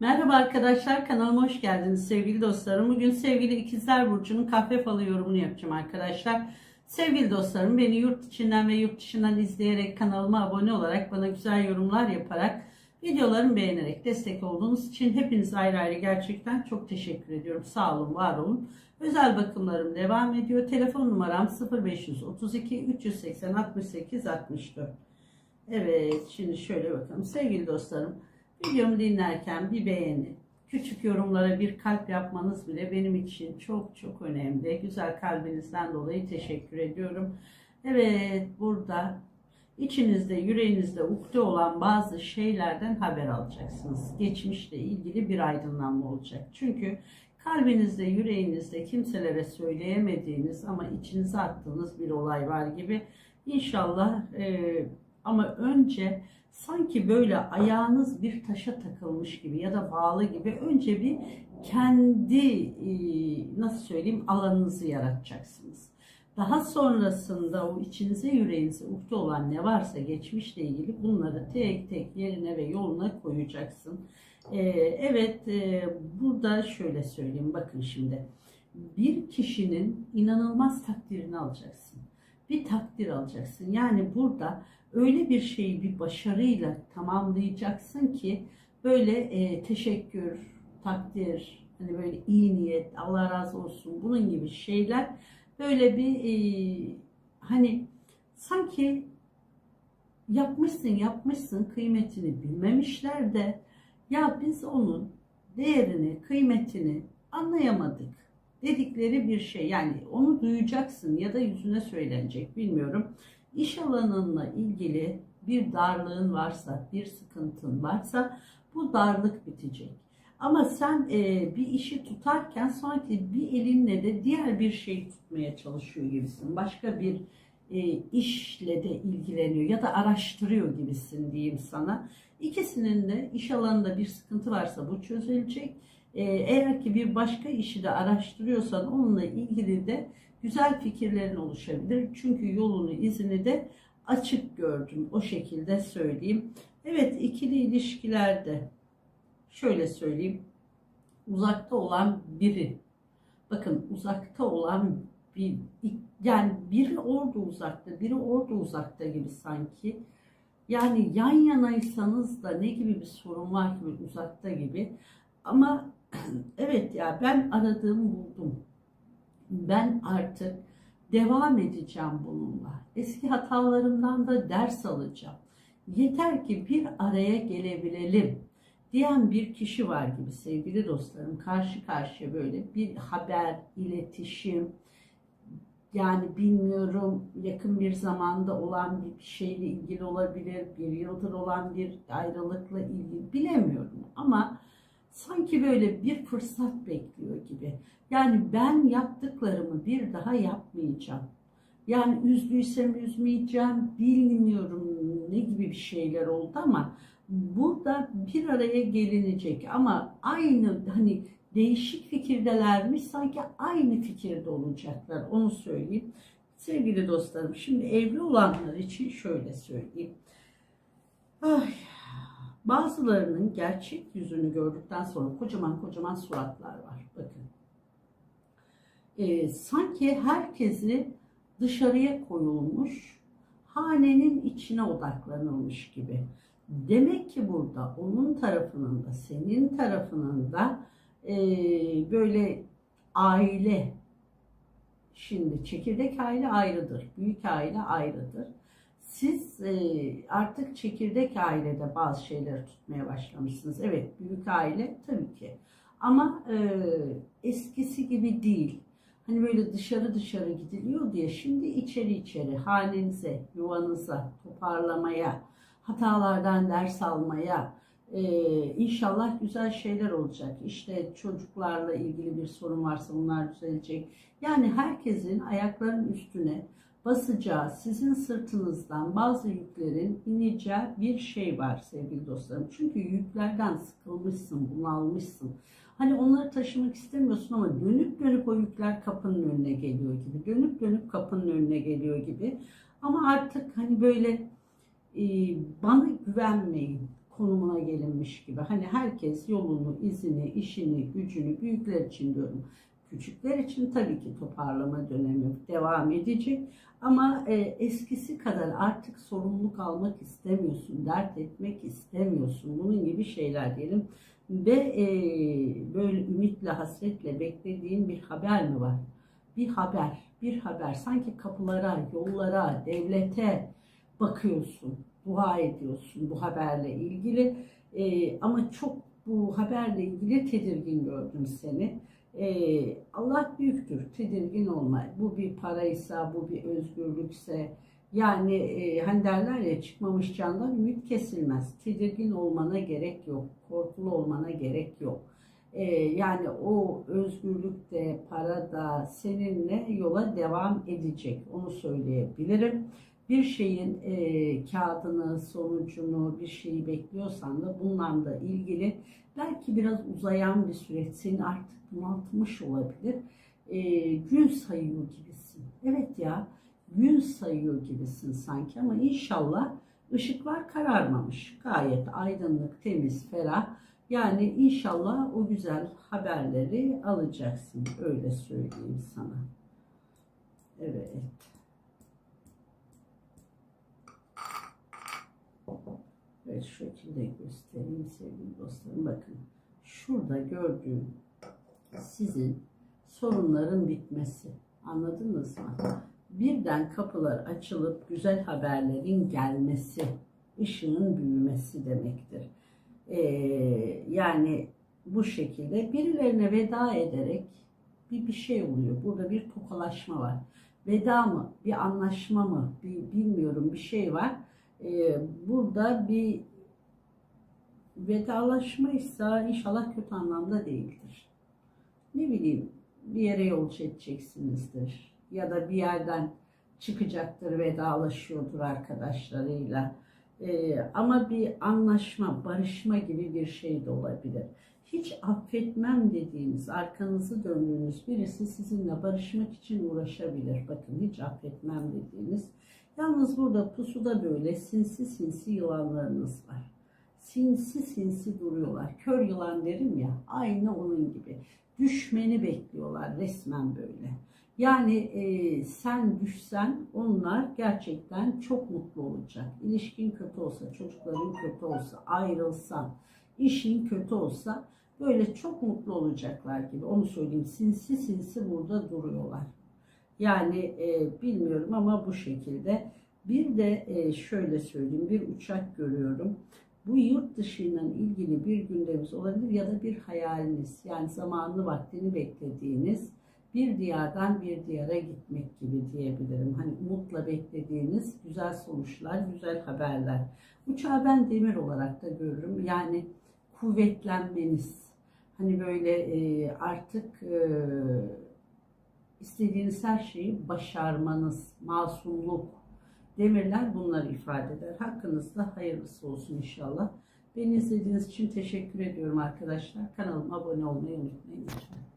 Merhaba arkadaşlar kanalıma hoş geldiniz sevgili dostlarım. Bugün sevgili ikizler burcunun kahve falı yorumunu yapacağım arkadaşlar. Sevgili dostlarım beni yurt içinden ve yurt dışından izleyerek kanalıma abone olarak bana güzel yorumlar yaparak videolarımı beğenerek destek olduğunuz için hepiniz ayrı ayrı gerçekten çok teşekkür ediyorum. Sağ olun, var olun. Özel bakımlarım devam ediyor. Telefon numaram 0532 380 68 64. Evet şimdi şöyle bakalım sevgili dostlarım. Videomu dinlerken bir beğeni, küçük yorumlara bir kalp yapmanız bile benim için çok çok önemli. Güzel kalbinizden dolayı teşekkür ediyorum. Evet burada içinizde, yüreğinizde ukde olan bazı şeylerden haber alacaksınız. Geçmişle ilgili bir aydınlanma olacak. Çünkü kalbinizde, yüreğinizde kimselere söyleyemediğiniz ama içinize attığınız bir olay var gibi. İnşallah e, ama önce sanki böyle ayağınız bir taşa takılmış gibi ya da bağlı gibi önce bir kendi e, nasıl söyleyeyim alanınızı yaratacaksınız. Daha sonrasında o içinize yüreğinize ukde olan ne varsa geçmişle ilgili bunları tek tek yerine ve yoluna koyacaksın. Ee, evet e, burada şöyle söyleyeyim bakın şimdi bir kişinin inanılmaz takdirini alacaksın. Bir takdir alacaksın. Yani burada öyle bir şeyi bir başarıyla tamamlayacaksın ki böyle e, teşekkür, takdir, hani böyle iyi niyet, Allah razı olsun bunun gibi şeyler böyle bir e, hani sanki yapmışsın yapmışsın kıymetini bilmemişler de ya biz onun değerini, kıymetini anlayamadık dedikleri bir şey. Yani onu duyacaksın ya da yüzüne söylenecek bilmiyorum. İş alanınla ilgili bir darlığın varsa, bir sıkıntın varsa bu darlık bitecek. Ama sen e, bir işi tutarken sanki bir elinle de diğer bir şeyi tutmaya çalışıyor gibisin. Başka bir e, işle de ilgileniyor ya da araştırıyor gibisin diyeyim sana. İkisinin de iş alanında bir sıkıntı varsa bu çözülecek. E, eğer ki bir başka işi de araştırıyorsan onunla ilgili de güzel fikirlerin oluşabilir. Çünkü yolunu, izini de açık gördüm. O şekilde söyleyeyim. Evet ikili ilişkilerde şöyle söyleyeyim. Uzakta olan biri. Bakın uzakta olan bir yani biri orada uzakta, biri orada uzakta gibi sanki. Yani yan yanaysanız da ne gibi bir sorun var gibi uzakta gibi. Ama evet ya ben aradığımı buldum. Ben artık devam edeceğim bununla. Eski hatalarımdan da ders alacağım. Yeter ki bir araya gelebilelim diyen bir kişi var gibi sevgili dostlarım. Karşı karşıya böyle bir haber, iletişim, yani bilmiyorum yakın bir zamanda olan bir şeyle ilgili olabilir, bir yıldır olan bir ayrılıkla ilgili bilemiyorum ama sanki böyle bir fırsat bekliyor gibi. Yani ben yaptıklarımı bir daha yapmayacağım. Yani üzdüysem üzmeyeceğim, bilmiyorum ne gibi bir şeyler oldu ama burada bir araya gelinecek ama aynı hani değişik fikirdelermiş sanki aynı fikirde olacaklar onu söyleyeyim. Sevgili dostlarım şimdi evli olanlar için şöyle söyleyeyim. Ay, bazılarının gerçek yüzünü gördükten sonra kocaman kocaman suratlar var. Bakın. Ee, sanki herkesi dışarıya koyulmuş, hanenin içine odaklanılmış gibi. Demek ki burada onun tarafının da senin tarafının da e, böyle aile şimdi çekirdek aile ayrıdır. Büyük aile ayrıdır. Siz e, artık çekirdek ailede bazı şeyleri tutmaya başlamışsınız. Evet büyük aile tabii ki. Ama e, eskisi gibi değil. Hani böyle dışarı dışarı gidiliyor diye şimdi içeri içeri hanenize, yuvanıza, toparlamaya, hatalardan ders almaya, ee, inşallah güzel şeyler olacak. İşte çocuklarla ilgili bir sorun varsa bunlar düzelecek. Yani herkesin ayaklarının üstüne basacağı, sizin sırtınızdan bazı yüklerin ineceği bir şey var sevgili dostlarım. Çünkü yüklerden sıkılmışsın, bunalmışsın. Hani onları taşımak istemiyorsun ama dönüp dönüp o yükler kapının önüne geliyor gibi. Dönüp dönüp kapının önüne geliyor gibi. Ama artık hani böyle e, bana güvenmeyin konumuna gelinmiş gibi. Hani herkes yolunu, izini, işini, gücünü büyükler için diyorum. Küçükler için tabii ki toparlama dönemi devam edecek. Ama e, eskisi kadar artık sorumluluk almak istemiyorsun, dert etmek istemiyorsun. Bunun gibi şeyler diyelim. Ve e, böyle ümitle, hasretle beklediğin bir haber mi var? Bir haber, bir haber. Sanki kapılara, yollara, devlete bakıyorsun, dua ediyorsun bu haberle ilgili. E, ama çok bu haberle ilgili tedirgin gördüm seni. Ee, Allah büyüktür, tedirgin olma. Bu bir paraysa, bu bir özgürlükse, yani e, hani derler ya çıkmamış candan ümit kesilmez. Tedirgin olmana gerek yok, korkulu olmana gerek yok. Ee, yani o özgürlük de, para da seninle yola devam edecek, onu söyleyebilirim. Bir şeyin e, kağıdını, sonucunu, bir şeyi bekliyorsan da bunlarla ilgili belki biraz uzayan bir süreç seni artık bunaltmış olabilir. E, gün sayıyor gibisin. Evet ya gün sayıyor gibisin sanki ama inşallah ışıklar kararmamış. Gayet aydınlık, temiz, ferah. Yani inşallah o güzel haberleri alacaksın. Öyle söyleyeyim sana. Evet. Evet şekilde göstereyim sevgili dostlarım. Bakın şurada gördüğüm sizin sorunların bitmesi. Anladınız mı? Birden kapılar açılıp güzel haberlerin gelmesi, ışığın büyümesi demektir. Ee, yani bu şekilde birilerine veda ederek bir bir şey oluyor. Burada bir tokalaşma var. Veda mı, bir anlaşma mı, bir, bilmiyorum bir şey var. Ee, burada bir vedalaşmaysa inşallah kötü anlamda değildir. Ne bileyim bir yere yolcu edeceksinizdir. Ya da bir yerden çıkacaktır, vedalaşıyordur arkadaşlarıyla. Ee, ama bir anlaşma, barışma gibi bir şey de olabilir. Hiç affetmem dediğiniz, arkanızı döndüğünüz birisi sizinle barışmak için uğraşabilir. Bakın hiç affetmem dediğiniz. Yalnız burada pusuda böyle sinsi sinsi yılanlarınız var. Sinsi sinsi duruyorlar. Kör yılan derim ya, aynı onun gibi. Düşmeni bekliyorlar resmen böyle. Yani e, sen düşsen onlar gerçekten çok mutlu olacak. İlişkin kötü olsa, çocukların kötü olsa, ayrılsan, işin kötü olsa böyle çok mutlu olacaklar gibi. Onu söyleyeyim. Sinsi sinsi burada duruyorlar. Yani e, bilmiyorum ama bu şekilde. Bir de e, şöyle söyleyeyim. Bir uçak görüyorum. Bu yurt dışıyla ilgili bir gündeminiz olabilir ya da bir hayaliniz. Yani zamanlı vaktini beklediğiniz bir diyardan bir diyara gitmek gibi diyebilirim. Hani umutla beklediğiniz güzel sonuçlar, güzel haberler. Uçağı ben demir olarak da görürüm. Yani kuvvetlenmeniz. Hani böyle e, artık e, istediğiniz her şeyi başarmanız, masumluk, demirler bunları ifade eder. Hakkınızda hayırlısı olsun inşallah. Beni izlediğiniz için teşekkür ediyorum arkadaşlar. Kanalıma abone olmayı unutmayın lütfen.